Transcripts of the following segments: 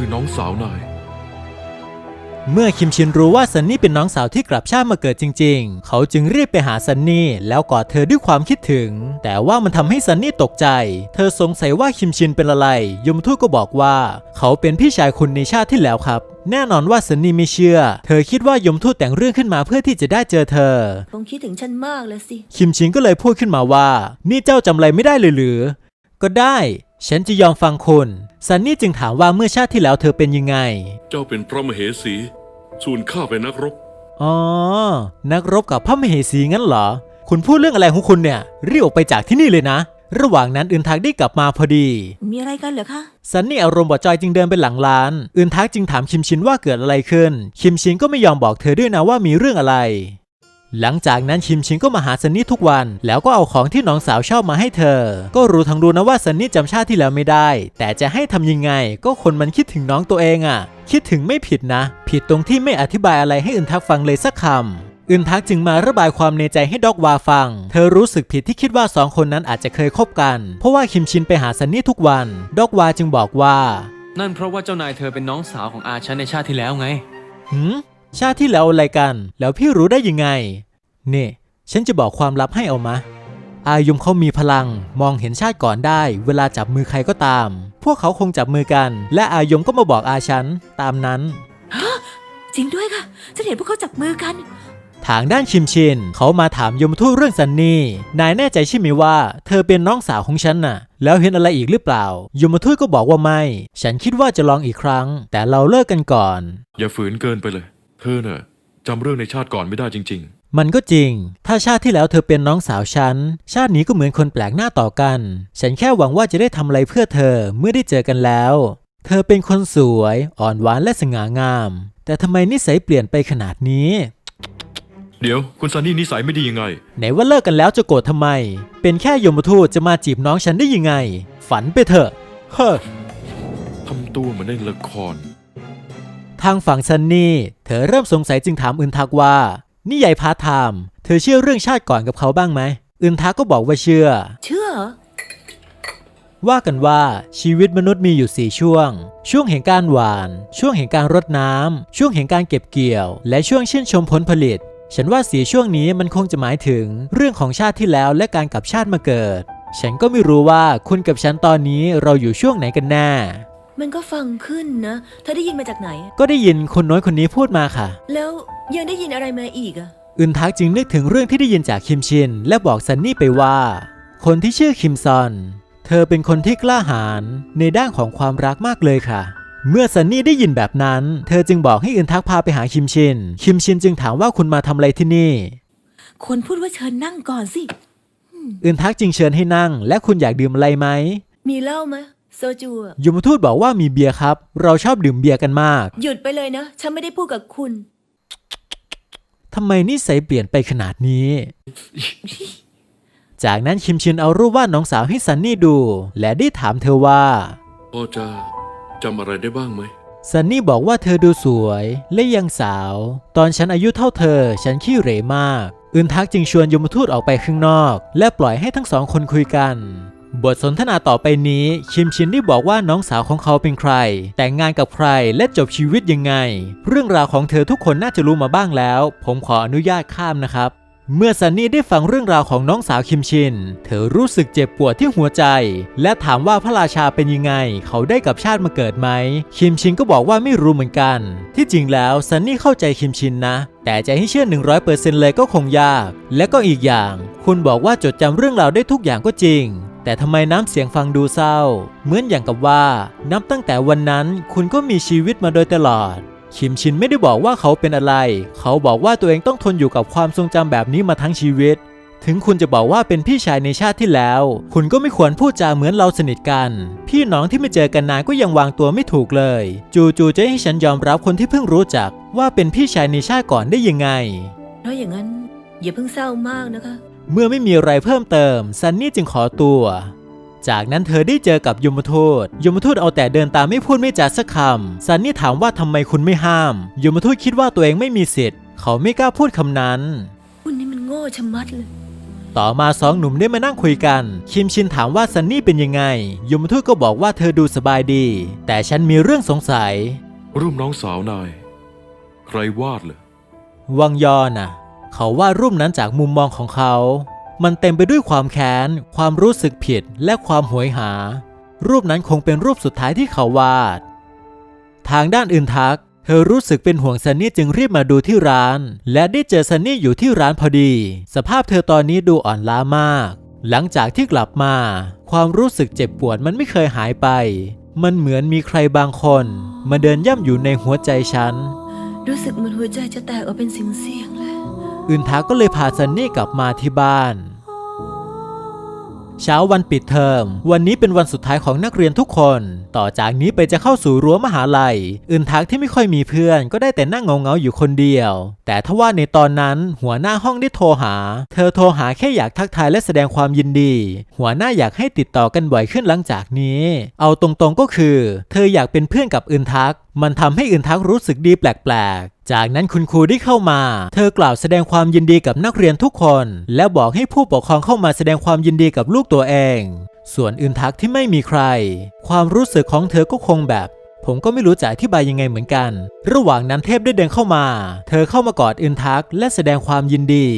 คือน้องสาวนาย เมื่อคิมชินรู้ว่าซันนี่เป็นน้องสาวที่กลับชาติมาเกิดจริง ๆ เขาจึงรีบไปหาซันนี่แล้วกอดเธอด้วยความคิดถึง แต่ว่ามันทำให้ซันนี่ตกใจ เธอสงสัยว่าคิมชินเป็นอะไร ยมทูตก็บอกว่า เขาเป็นพี่ชายคุณในชาติที่แล้วครับ แน่นอนว่าซันนี่ไม่เชื่อ เธอคิดว่ายมทูตแต่งเรื่องขึ้นมาเพื่อที่จะได้เจอเธอ คงคิดถึงฉันมากแล้วสิ คิมชินก็เลยพูดขึ้นมาว่า นี่เจ้าจำอะไรไม่ได้เลยหรือ ก็ได้ ฉันจะยอมฟังคุณ ซันนี่จึงถามว่าเมื่อชาติที่แล้วเธอเป็นยังไง เจ้าเป็นพระมเหสีส่วนข้าเป็นนักรบ อ๋อ นักรบกับพระมเหสีงั้นเหรอ คุณพูดเรื่องอะไรของคุณเนี่ยรีบออกไปจากที่นี่เลยนะ ระหว่างนั้นอึนทักได้กลับมาพอดี มีอะไรกันเหรอคะซันนี่อารมณ์บอดจอยจึงเดินไปหลังร้าน อึนทักจึงถามคิมชินว่าเกิดอะไรขึ้น คิมชินก็ไม่ยอมบอกเธอด้วยนะว่ามีเรื่องอะไร หลังจากนั้นคิมชินก็มาหาซันนี่ทุกวัน แล้วก็เอาของที่น้องสาวชอบมาให้เธอ ก็รู้ทั้งรู้นะว่าซันนี่จำชาติที่แล้วไม่ได้ แต่จะให้ทำยังไง ก็คนมันคิดถึงน้องตัวเองอะ่ะ คิดถึงไม่ผิดนะ ผิดตรงที่ไม่อธิบายอะไรให้อึนทักฟังเลยสักคำอึนทักจึงมาระบายความในใจให้ด็อกวาฟัง เธอรู้สึกผิดที่คิดว่าสองคนนั้นอาจจะเคยคบกัน เพราะว่าคิมชินไปหาซันนี่ทุกวัน ด็อกวาจึงบอกว่า นั่นเพราะว่าเจ้านายเธอเป็นน้องสาวของอาฉันในชาติที่แล้วไง หืม ชาติที่แล้วอะไรกัน แล้วพี่รู้ได้ยังไงนี่ฉันจะบอกความลับให้เอามาอายุมเขามีพลัง มองเห็นชาติก่อนได้ เวลาจับมือใครก็ตาม พวกเขาคงจับมือกัน และอายมก็มาบอกอาฉัน ตามนั้น จริงด้วยค่ะฉันเห็นพวกเขาจับมือกัน ทางด้านชิมชิน เขามาถามยมทูตเรื่องซันนี่นายแน่ใจใช่ไหมว่า เธอเป็นน้องสาวของฉันน่ะ แล้วเห็นอะไรอีกหรือเปล่า ยมทูตก็บอกว่าไม่ ฉันคิดว่าจะลองอีกครั้ง แต่เราเลิกกันก่อน อย่าฝืนเกินไปเลย เธอเน่ะจำเรื่องในชาติก่อนไม่ได้จริงมันก็จริง ถ้าชาติที่แล้วเธอเป็นน้องสาวฉัน ชาตินี้ก็เหมือนคนแปลกหน้าต่อกัน ฉันแค่หวังว่าจะได้ทำอะไรเพื่อเธอเมื่อได้เจอกันแล้ว เธอเป็นคนสวย อ่อนหวานและสง่างาม แต่ทำไมนิสัยเปลี่ยนไปขนาดนี้ๆเดี๋ยว คุณซันนี่นิสัยไม่ดียังไง ไหนว่าเลิกกันแล้วจะโกรธทำไม เป็นแค่ยมทูตจะมาจีบน้องฉันได้ยังไง ฝันไปเถอะ เฮ้อ ทำตัวเหมือนในละคร ทางฝั่งซันนี่ เธอเริ่มสงสัยจึงถามอึนทักว่า นี่ใหญ่พาร์ทไทม์เธอเชื่อเรื่องชาติก่อนกับเขาบ้างไหมอึนทักก็บอกว่าเชื่อ เชื่อเหรอว่ากันว่าชีวิตมนุษย์มีอยู่4ช่วง ช่วงแห่งการหวาน ช่วงแห่งการรดน้ำ ช่วงแห่งการเก็บเกี่ยว และช่วงชื่นชมผลผลิต ฉันว่าสีช่วงนี้มันคงจะหมายถึงเรื่องของชาติที่แล้วและการกลับชาติมาเกิด ฉันก็ไม่รู้ว่าคุณกับฉันตอนนี้เราอยู่ช่วงไหนกันแน่ มันก็ฟังขึ้นนะ เธอได้ยินมาจากไหน ก็ได้ยินคนน้อยคนนี้พูดมาค่ะ แล้วยังได้ยินอะไรมาอีกอะอึนทักจึงนึกถึงเรื่องที่ได้ยินจากคิมชิน และบอกซันนี่ไปว่า คนที่ชื่อคิมซอน เธอเป็นคนที่กล้าหาญในด้านของความรักมากเลยค่ะ เมื่อซันนี่ได้ยินแบบนั้น เธอจึงบอกให้อึนทักพาไปหาคิมชิน คิมชินจึงถามว่าคุณมาทำอะไรที่นี่ควรพูดว่าเชิญนั่งก่อนสิ อึนทักจึงเชิญให้นั่ง และคุณอยากดื่มอะไรไหม มีเหล้าไหม โซจูอะยมทูตบอกว่ามีเบียร์ครับ เราชอบดื่มเบียร์กันมากหยุดไปเลยนะ ฉันไม่ได้พูดกับคุณ ทำไมนิสัยเปลี่ยนไปขนาดนี้ จากนั้นคิมชินเอารูปวาดน้องสาวให้ซันนี่ดู และได้ถามเธอว่า พอจะจำอะไรได้บ้างไหม ซันนี่บอกว่าเธอดูสวยและยังสาว ตอนฉันอายุเท่าเธอ ฉันขี้เหร่มาก อึนทักจึงชวนยมทูตออกไปข้างนอก และปล่อยให้ทั้งสองคนคุยกัน บทสนทนาต่อไปนี้คิมชินได้บอกว่าน้องสาวของเขาเป็นใคร แต่งงานกับใครและจบชีวิตยังไง เรื่องราวของเธอทุกคนน่าจะรู้มาบ้างแล้ว ผมขออนุญาตข้ามนะครับ เมื่อซันนี่ได้ฟังเรื่องราวของน้องสาวคิมชิน เธอรู้สึกเจ็บปวดที่หัวใจ และถามว่าพระราชาเป็นยังไง เขาได้กับชาติมาเกิดไหม คิมชินก็บอกว่าไม่รู้เหมือนกัน ที่จริงแล้วซันนี่เข้าใจคิมชินนะแต่จะให้เชื่อ 100%เลยก็คงยาก และก็อีกอย่าง คุณบอกว่าจดจำเรื่องราวได้ทุกอย่างก็จริง แต่ทำไมน้ำเสียงฟังดูเศร้า เหมือนอย่างกับว่า นับตั้งแต่วันนั้นคุณก็มีชีวิตมาโดยตลอด คิมชินไม่ได้บอกว่าเขาเป็นอะไร เขาบอกว่าตัวเองต้องทนอยู่กับความทรงจำแบบนี้มาทั้งชีวิต ถึงคุณจะบอกว่าเป็นพี่ชายในชาติที่แล้ว คุณก็ไม่ควรพูดจาเหมือนเราสนิทกัน พี่น้องที่ไม่เจอกันนานก็ยังวางตัวไม่ถูกเลย จู่ๆจะให้ฉันยอมรับคนที่เพิ่งรู้จัก ว่าเป็นพี่ชายในชาติก่อนได้ยังไงเพราอย่างนั้นอย่าเพิ่งเศร้ามากนะคะ เมื่อไม่มีอะไรเพิ่มเติมซันนี่จึงขอตัว จากนั้นเธอได้เจอกับยมทูตยมทูตเอาแต่เดินตามไม่พูดไม่จาสักคำซันนี่ถามว่าทำไมคุณไม่ห้ามยมทูตคิดว่าตัวเองไม่มีสิทธิ์ เขาไม่กล้าพูดคำนั้น คุณนี่มันโง่ชะมัดเลย ต่อมาสองหนุ่มได้มานั่งคุยกัน คิมชินถามว่าซันนี่เป็นยังไง ยมทูตก็บอกว่าเธอดูสบายดี แต่ฉันมีเรื่องสงสัย รูปน้องสาวนาย ใครวาดเหรอ วังยอน่ะ เขาวาดรูปนั้นจากมุมมองของเขา มันเต็มไปด้วยความแค้น ความรู้สึกผิด และความหวยหา รูปนั้นคงเป็นรูปสุดท้ายที่เขาวาด ทางด้านอื่นทัก เธอรู้สึกเป็นห่วงซันนี่จึงรีบมาดูที่ร้าน และได้เจอซันนี่อยู่ที่ร้านพอดี สภาพเธอตอนนี้ดูอ่อนล้ามาก หลังจากที่กลับมา ความรู้สึกเจ็บปวดมันไม่เคยหายไป มันเหมือนมีใครบางคน มาเดินย่ำอยู่ในหัวใจฉัน รู้สึกเหมือนหัวใจจะแตกออกเป็นเสียงๆเลย อึนทาก็เลยพาซันนี่กลับมาที่บ้าน เช้าวันปิดเทอม วันนี้เป็นวันสุดท้ายของนักเรียนทุกคน ต่อจากนี้ไปจะเข้าสู่รั้วมหาลัย อึนทักที่ไม่ค่อยมีเพื่อน ก็ได้แต่นั่งเงาๆอยู่คนเดียว แต่ทว่าในตอนนั้นหัวหน้าห้องได้โทรหา เธอโทรหาแค่อยากทักทายและแสดงความยินดี หัวหน้าอยากให้ติดต่อกันบ่อยขึ้นหลังจากนี้ เอาตรงๆก็คือ เธออยากเป็นเพื่อนกับอึนทัก มันทำให้อึนทักรู้สึกดีแปลกๆ จากนั้นคุณครูได้เข้ามา เธอกล่าวแสดงความยินดีกับนักเรียนทุกคน และบอกให้ผู้ปกครองเข้ามาแสดงความยินดีกับลูกตัวเอง ส่วนอึนทักที่ไม่มีใคร ความรู้สึกของเธอก็คงแบบ ผมก็ไม่รู้จะอธิบายยังไงเหมือนกัน ระหว่างนั้นเทพได้เดินเข้ามา เธอเข้ามากอดอึนทักและแสดงความยินดี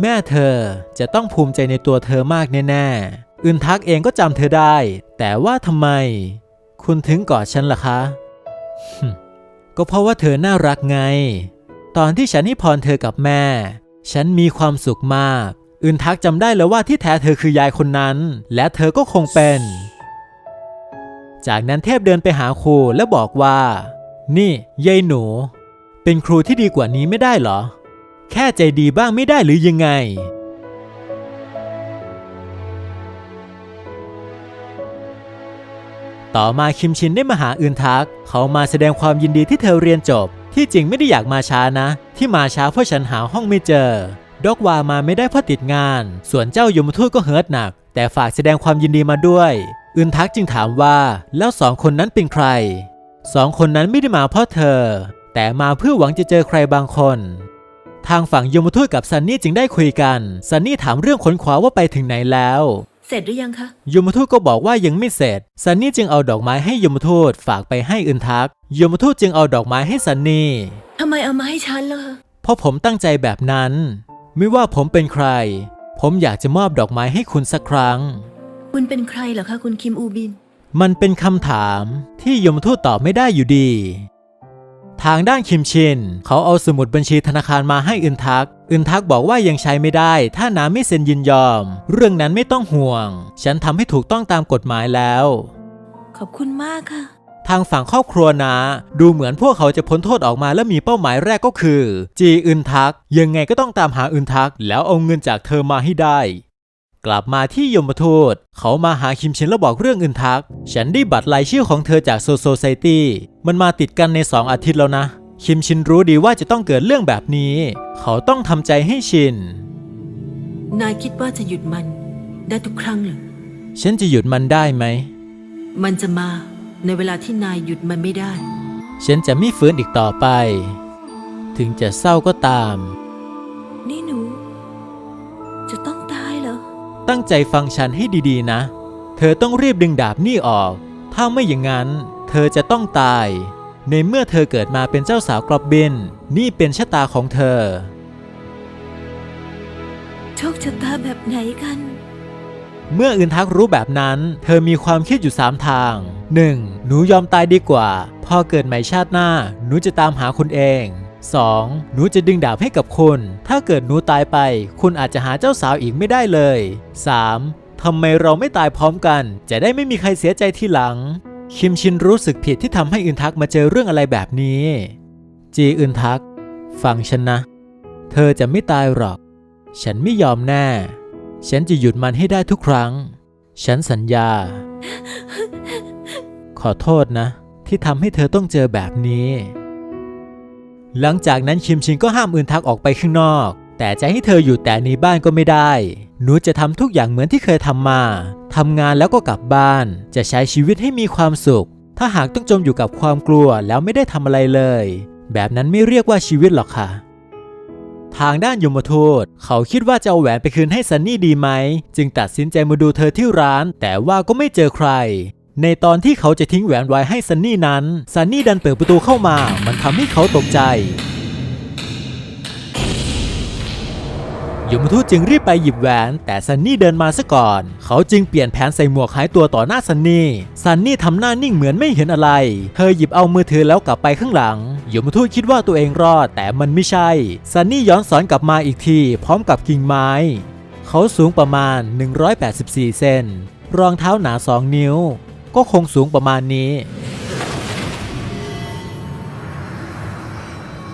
แม่เธอจะต้องภูมิใจในตัวเธอมากแน่ๆอึนทักเองก็จำเธอได้ แต่ว่าทำไม คุณถึงกอดฉันล่ะคะ ก็เพราะว่าเธอน่ารักไง ตอนที่ฉันให้พรเธอกับแม่ ฉันมีความสุขมาก อึนทักจำได้แล้วว่าที่แท้เธอคือยายคนนั้น และเธอก็คงเป็น จากนั้นเทพเดินไปหาครูและบอกว่า นี่ยายหนู เป็นครูที่ดีกว่านี้ไม่ได้เหรอ แค่ใจดีบ้างไม่ได้หรือยังไง ต่อมาคิมชินได้มาหาอึนทัก เขามาแสดงความยินดีที่เธอเรียนจบ ที่จริงไม่ได้อยากมาช้านะ ที่มาช้าเพราะฉันหาห้องไม่เจอ ดอกวามาไม่ได้เพราะติดงาน ส่วนเจ้ายมทูตก็เฮิร์ตหนัก แต่ฝากแสดงความยินดีมาด้วยอึนทักจึงถามว่าแล้วสองคนนั้นเป็นใครสองคนนั้นไม่ได้มาเพราะเธอ แต่มาเพื่อหวังจะเจอใครบางคน ทางฝั่งยมทูตกับซันนี่จึงได้คุยกันซันนี่ถามเรื่องค้นคว้าว่าไปถึงไหนแล้ว เสร็จหรือยังคะ ยมทูตก็บอกว่ายังไม่เสร็จ ซันนี่จึงเอาดอกไม้ให้ยมทูตฝากไปให้อึนทัก ยมทูตจึงเอาดอกไม้ให้ซันนี่ทำไมเอามาให้ฉันล่ะ เพราะผมตั้งใจแบบนั้น ไม่ว่าผมเป็นใคร ผมอยากจะมอบดอกไม้ให้คุณสักครั้ง คุณเป็นใครเหรอคะคุณคิมอูบิน มันเป็นคำถามที่ยมทูตตอบไม่ได้อยู่ดี ทางด้านคิมชิน เขาเอาสมุดบัญชีธนาคารมาให้อึนทัก อึนทักบอกว่ายังใช้ไม่ได้ ถ้าน้าไม่เซ็นยินยอม เรื่องนั้นไม่ต้องห่วง ฉันทำให้ถูกต้องตามกฎหมายแล้ว ขอบคุณมากค่ะ ทางฝั่งครอบครัวนะ ดูเหมือนพวกเขาจะพ้นโทษออกมาและมีเป้าหมายแรกก็คือ จีอึนทัก ยังไงก็ต้องตามหาอึนทัก แล้วเอาเงินจากเธอมาให้ได้ กลับมาที่ยมทูต เขามาหาคิมชินแล้วบอกเรื่องอึนทัก ฉันได้บัตรรายชื่อของเธอจากโซโซไซตี้ มันมาติดกันใน 2 อาทิตย์แล้วนะ คิมชินรู้ดีว่าจะต้องเกิดเรื่องแบบนี้ เขาต้องทำใจให้ชิน นายคิดว่าจะหยุดมันได้ทุกครั้งเหรอฉันจะหยุดมันได้ไหม มันจะมาในเวลาที่นายหยุดมันไม่ได้ ฉันจะไม่ฟื้นอีกต่อไป ถึงจะเศร้าก็ตาม นี่หนู ตั้งใจฟังฉันให้ดีๆนะ เธอต้องรีบดึงดาบนี่ออก ถ้าไม่อย่างนั้น เธอจะต้องตาย ในเมื่อเธอเกิดมาเป็นเจ้าสาวกรอบบิน นี่เป็นชะตาของเธอ โชคชะตาแบบไหนกัน เมื่ออึนทักรู้แบบนั้น เธอมีความคิดอยู่ 3 ทาง 1. หนูยอมตายดีกว่า พอเกิดใหม่ชาติหน้า หนูจะตามหาคุณเอง 2. หนูจะดึงดาบให้กับคุณ ถ้าเกิดหนูตายไป คุณอาจจะหาเจ้าสาวอีกไม่ได้เลย 3. ทำไมเราไม่ตายพร้อมกัน จะได้ไม่มีใครเสียใจทีหลัง คิมชินรู้สึกผิดที่ทำให้อึนทักมาเจอเรื่องอะไรแบบนี้ จีอึนทัก ฟังฉันนะ เธอจะไม่ตายหรอก ฉันไม่ยอมแน่ ฉันจะหยุดมันให้ได้ทุกครั้ง ฉันสัญญา ขอโทษนะ ที่ทำให้เธอต้องเจอแบบนี้ หลังจากนั้นคิมชินก็ห้ามอึนทักออกไปข้างนอก แต่จะให้เธออยู่แต่ในบ้านก็ไม่ได้ หนูจะทำทุกอย่างเหมือนที่เคยทำมาทำงานแล้วก็กลับบ้าน จะใช้ชีวิตให้มีความสุข ถ้าหากต้องจมอยู่กับความกลัวแล้วไม่ได้ทำอะไรเลย แบบนั้นไม่เรียกว่าชีวิตหรอกค่ะททางด้านยมทูตเขาคิดว่าจะเอาแหวนไปคืนให้ซันนี่ดีไหม จึงตัดสินใจมาดูเธอที่ร้าน แต่ว่าก็ไม่เจอใคร ในตอนที่เขาจะทิ้งแหวนไว้ให้ซันนี่นั้น ซันนี่ดันเปิดประตูเข้ามา มันทำให้เขาตกใจยมทูตจึงรีบไปหยิบแหวน แต่ซันนี่เดินมาซะก่อน เขาจึงเปลี่ยนแผนใส่หมวกหายตัวต่อหน้าซันนี่ ซันนี่ทำหน้านิ่งเหมือนไม่เห็นอะไร เธอหยิบเอามือถือแล้วกลับไปข้างหลังยมทูตคิดว่าตัวเองรอด แต่มันไม่ใช่ ซันนี่ย้อนสอนกลับมาอีกที พร้อมกับกิ่งไม้ เขาสูงประมาณ 184 เซน รองเท้าหนา 2 นิ้ว ก็คงสูงประมาณนี้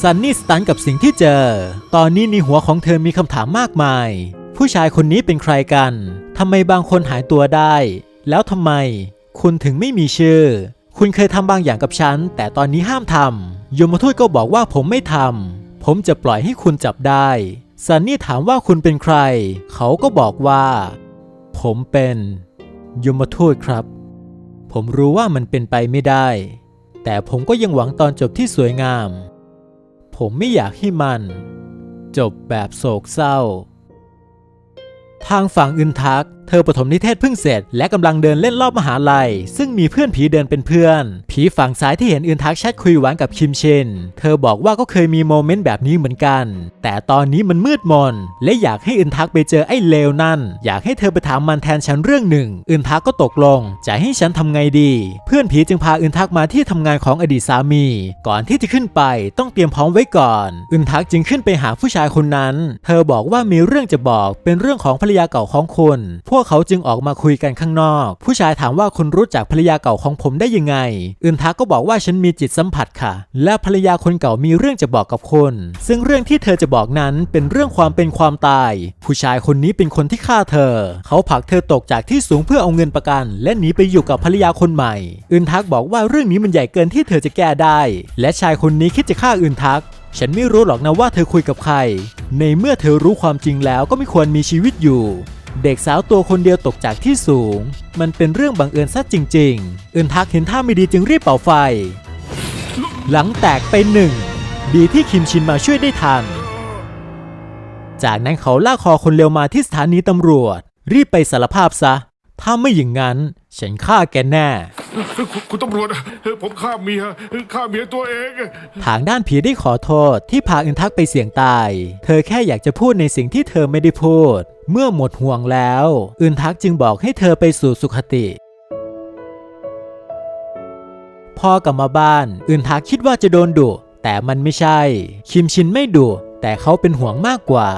ซันนี่สตันกับสิ่งที่เจอ ตอนนี้ในหัวของเธอมีคำถามมากมาย ผู้ชายคนนี้เป็นใครกัน ทำไมบางคนหายตัวได้ แล้วทำไม คุณถึงไม่มีชื่อ คุณเคยทำบางอย่างกับฉัน แต่ตอนนี้ห้ามทำยมทูตก็บอกว่าผมไม่ทำ ผมจะปล่อยให้คุณจับได้ ซันนี่ถามว่าคุณเป็นใคร เขาก็บอกว่า ผมเป็น ยมทูตครับ ผมรู้ว่ามันเป็นไปไม่ได้ แต่ผมก็ยังหวังตอนจบที่สวยงาม ผมไม่อยากให้มัน จบแบบโศกเศร้า ทางฝั่งอึนทัก เธอปฐมนิเทศเพิ่งเสร็จ และกำลังเดินเล่นรอบมหาลัย ซึ่งมีเพื่อนผีเดินเป็นเพื่อน ผีฝั่งซ้ายที่เห็นอึนทักแชทคุยหวานกับคิมเชน เธอบอกว่าก็เคยมีโมเมนต์แบบนี้เหมือนกัน แต่ตอนนี้มันมืดมน และอยากให้อึนทักไปเจอไอ้เลวนั่น อยากให้เธอไปถามมันแทนฉันเรื่องหนึ่งอึนทักก็ตกลง จะให้ฉันทำไงดี เพื่อนผีจึงพาอึนทักมาที่ทำงานของอดีตสามี ก่อนที่จะขึ้นไปต้องเตรียมพร้อมไว้ก่อนอึนทักจึงขึ้นไปหาผู้ชายคนนั้น เธอบอกว่ามีเรื่องจะบอกเป็นเรื่องของภรรยาเก่าของคุณพววกเขาจึงออกมาคุยกันข้างนอก ผู้ชายถามว่าคุณรู้จักภรรยาเก่าของผมได้ยังไง อึนทักก็บอกว่าฉันมีจิตสัมผัสค่ะ และภรรยาคนเก่ามีเรื่องจะบอกกับคุณซึ่งเรื่องที่เธอจะบอกนั้นเป็นเรื่องความเป็นความตาย ผู้ชายคนนี้เป็นคนที่ฆ่าเธอ เขาผลักเธอตกจากที่สูงเพื่อเอาเงินประกัน และหนีไปอยู่กับภรรยาคนใหม่ อึนทักบอกว่าเรื่องนี้มันใหญ่เกินที่เธอจะแก้ได้ และชายคนนี้คิดจะฆ่าอึนทักฉันไม่รู้หรอกนะว่าเธอคุยกับใคร ในเมื่อเธอรู้ความจริงแล้วก็ไม่ควรมีชีวิตอยู่ เด็กสาวตัวคนเดียวตกจากที่สูง มันเป็นเรื่องบังเอิญซะจริงๆอึนทักเห็นท่าไม่ดีจึงรีบเป่าไฟ หลังแตกไปหนึ่ง ดีที่คิมชินมาช่วยได้ทัน จากนั้นเขาลากคอคนเร็วมาที่สถานีตำรวจ รีบไปสารภาพซะ ถ้าไม่อย่างนั้น ฉันฆ่าแกแน่ คุณคุณตำรวจผมฆ่าเมียฆ่าเมียตัวเอง ทางด้านผีได้ขอโทษที่พาอึนทักไปเสี่ยงตาย เธอแค่อยากจะพูดในสิ่งที่เธอไม่ได้พูด เมื่อหมดห่วงแล้ว อึนทักจึงบอกให้เธอไปสู่สุขติพอกลับมาบ้าน อึนทักคิดว่าจะโดนดุแต่มันไม่ใช่ คิมชินไม่ดุแต่เขาเป็นห่วงมากกว่า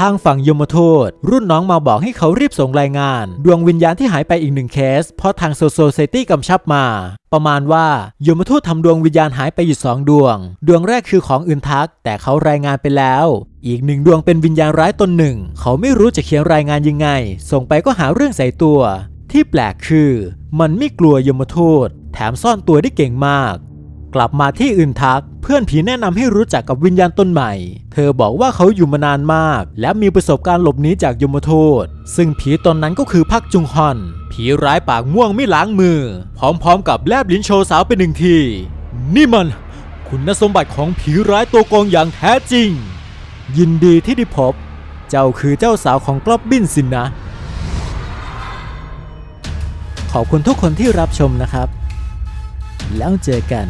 ทางฝั่งยมทูตรุ่นน้องมาบอกให้เขารีบส่งรายงาน ดวงวิญญาณที่หายไปอีกหนึ่งเคส เพราะทางโซโซเซตี้กำชับมา ประมาณว่ายมทูตทำดวงวิญญาณหายไปอยู่สองดวง ดวงแรกคือของอื่นทัก แต่เขารายงานไปแล้ว อีกหนึ่งดวงเป็นวิญญาณร้ายตนหนึ่ง เขาไม่รู้จะเขียนรายงานยังไง ส่งไปก็หาเรื่องใส่ตัว ที่แปลกคือ มันไม่กลัวยมทูตแถมซ่อนตัวได้เก่งมาก กลับมาที่อื่นทัก เพื่อนผีแนะนำให้รู้จักกับวิญญาณต้นใหม่ เธอบอกว่าเขาอยู่มานานมาก และมีประสบการณ์หลบหนีจากยมทูตซึ่งผีตนนั้นก็คือพักจุงฮอน ผีร้ายปากม่วงไม่ล้างมือ พร้อมๆ กับแลบลิ้นโชว์สาวเป็นหนึ่งที นี่มัน คุณสมบัติของผีร้ายตัวโกงอย่างแท้จริง ยินดีที่ได้พบ เจ้าคือเจ้าสาวของกลอบบินสินนะ ขอบคุณทุกคนที่รับชมนะครับ แล้วเจอกัน